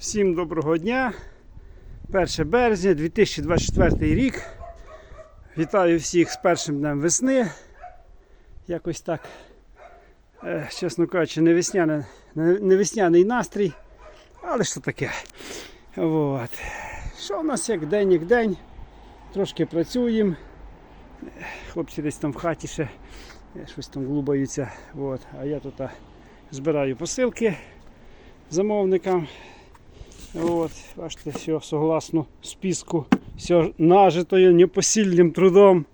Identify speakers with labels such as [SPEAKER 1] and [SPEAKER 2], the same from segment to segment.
[SPEAKER 1] Всім доброго дня. 1 березня 2024 рік. Вітаю всіх з першим днем весни. Якось так, е, чесно кажучи, не, весняне, не, не весняний настрій, але що таке. От. Що в нас як день, як день. Трошки працюємо. Хлопці десь там в хаті ще е, щось там глубаються. От. А я тут збираю посилки замовникам. От, бачите, все согласно списку, все нажитою непосильним трудом.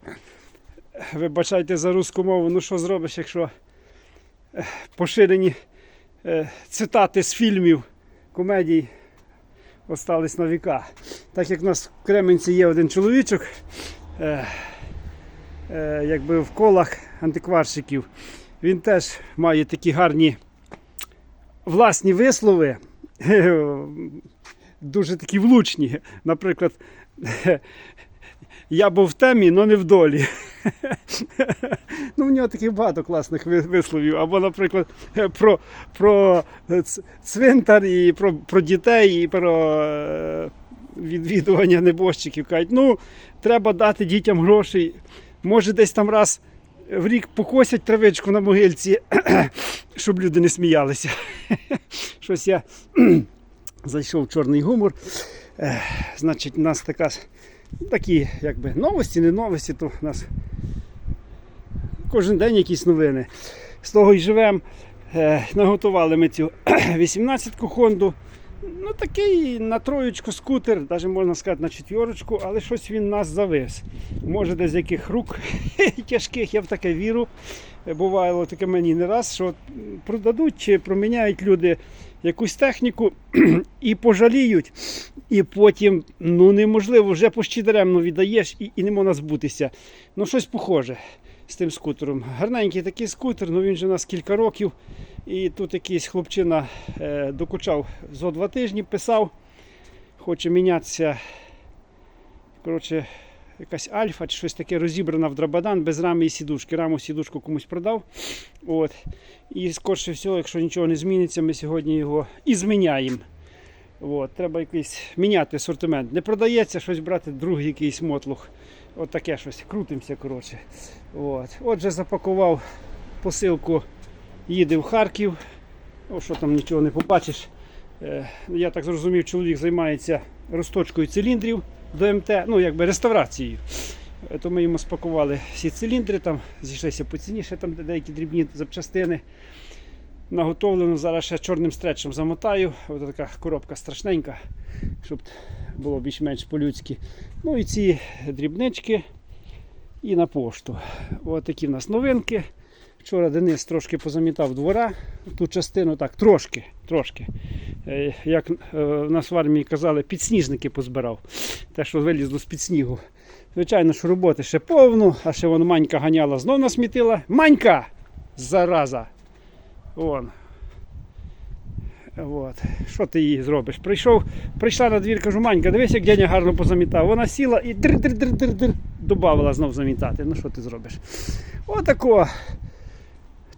[SPEAKER 1] Вибачайте за русську мову, ну що зробиш, якщо е, поширені е, цитати з фільмів, комедій остались на віка. Так як в нас в Кременці є один чоловічок, е, якби в колах антикварщиків, він теж має такі гарні власні вислови дуже такі влучні. Наприклад, я був в темі, але не в долі. Ну, в нього таких багато класних висловів. Або, наприклад, про, про цвинтар і про, про дітей, і про е, відвідування небожчиків. Кажуть, ну, треба дати дітям грошей. Може, десь там раз в рік покосять травичку на могильці, щоб люди не сміялися. Щось я зайшов в чорний гумор. Е, значить, у нас така, такі якби, новості, не новості, то у нас кожен день якісь новини. З того й живемо. Е, наготували ми цю 18-ку Хонду. Ну, такий на троєчку скутер, навіть можна сказати на четвірочку, але щось він нас завез. Може, десь яких рук тяжких, я в таке віру. Бувало таке мені не раз, що продадуть чи проміняють люди якусь техніку і пожаліють, і потім ну неможливо, вже почти даремно віддаєш і, і не можна збутися. Ну, щось похоже з тим скутером. Гарненький такий скутер, ну він же у нас кілька років. І тут якийсь хлопчина е, докучав зо два тижні, писав, хоче мінятися. Коротше, якась альфа чи щось таке розібрана в драбадан без рами і сідушки. Раму сідушку комусь продав. От. І скорше всього, якщо нічого не зміниться, ми сьогодні його і зміняємо. От. Треба якийсь міняти асортимент. Не продається щось брати, другий якийсь мотлух. От таке щось. Крутимося. коротше. От. Отже, запакував посилку, їде в Харків. О, що там нічого не побачиш. Е, Я так зрозумів, чоловік займається розточкою циліндрів до МТ, ну якби реставрацією. Е, То ми йому спакували всі циліндри, там зійшлися по ціні, ще там деякі дрібні запчастини. Наготовлено, зараз ще чорним стречем замотаю. Ось така коробка страшненька, щоб було більш-менш по-людськи. Ну і ці дрібнички і на пошту. Ось такі в нас новинки. Вчора Денис трошки позамітав двора, ту частину так, трошки, трошки. Е, Як е, в нас в армії казали, підсніжники позбирав. Те, що вилізло з-під снігу. Звичайно, що роботи ще повно, а ще вон Манька ганяла, знов насмітила. Манька! Зараза! Вон. От. Що ти їй зробиш? Прийшов, прийшла на двір, кажу, Манька, дивись, як дядя гарно позамітав. Вона сіла і дир-дир-дир-дир-дир добавила знов замітати. Ну що ти зробиш? Отако.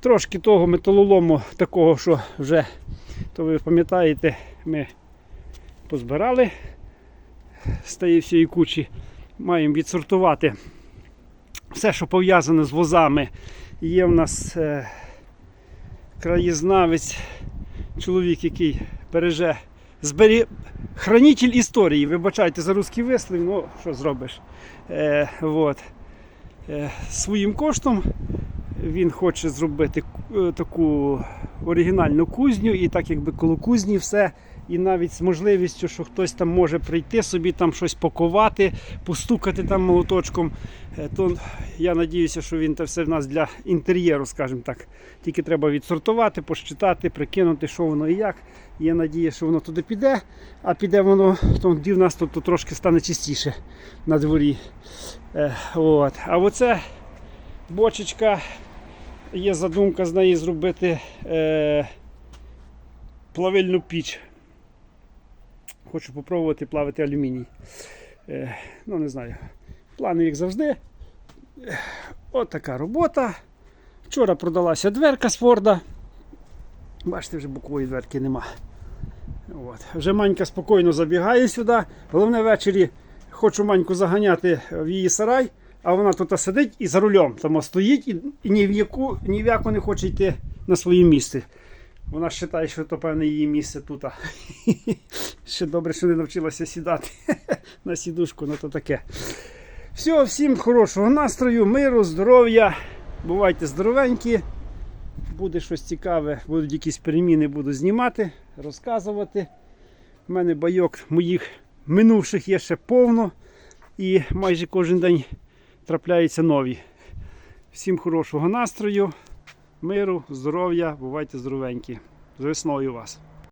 [SPEAKER 1] Трошки того металолому, такого, що вже, то ви пам'ятаєте, ми позбирали з тієї всієї кучі. Маємо відсортувати все, що пов'язане з возами. Є в нас е, краєзнавець, чоловік, який береже, збері... хранитель історії. Вибачайте за русський вислів, ну що зробиш. Е, вот. е, своїм коштом він хоче зробити е, таку оригінальну кузню, і так якби коло кузні все. І навіть з можливістю, що хтось там може прийти собі там щось пакувати, постукати там молоточком. Е, То я надіюся, що він це все в нас для інтер'єру, скажімо так. Тільки треба відсортувати, посчитати, прикинути, що воно і як. Є надія, що воно туди піде, а піде воно, то тоді в нас тут, тут трошки стане чистіше на дворі. Е, от. А оце бочечка, є задумка з неї зробити е, плавильну піч. Хочу попробувати плавити алюміній. Е, ну, не знаю. Плани, як завжди. Е, От така робота. Вчора продалася дверка з Форда. Бачите, вже бокової дверки нема. От. Вже Манька спокійно забігає сюди. Головне ввечері хочу Маньку заганяти в її сарай, а вона тут сидить і за рулем там стоїть і ні, в яку, ні в яку не хоче йти на своє місце. Вона вважає, що то певне її місце тут. Ще добре, що не навчилася сідати на сідушку, ну то таке. Все, всім хорошого настрою, миру, здоров'я. Бувайте здоровенькі. Буде щось цікаве, будуть якісь переміни, буду знімати, розказувати. У мене байок моїх минувших є ще повно. І майже кожен день трапляються нові. Всім хорошого настрою, миру, здоров'я, бувайте здоровенькі. З весною вас!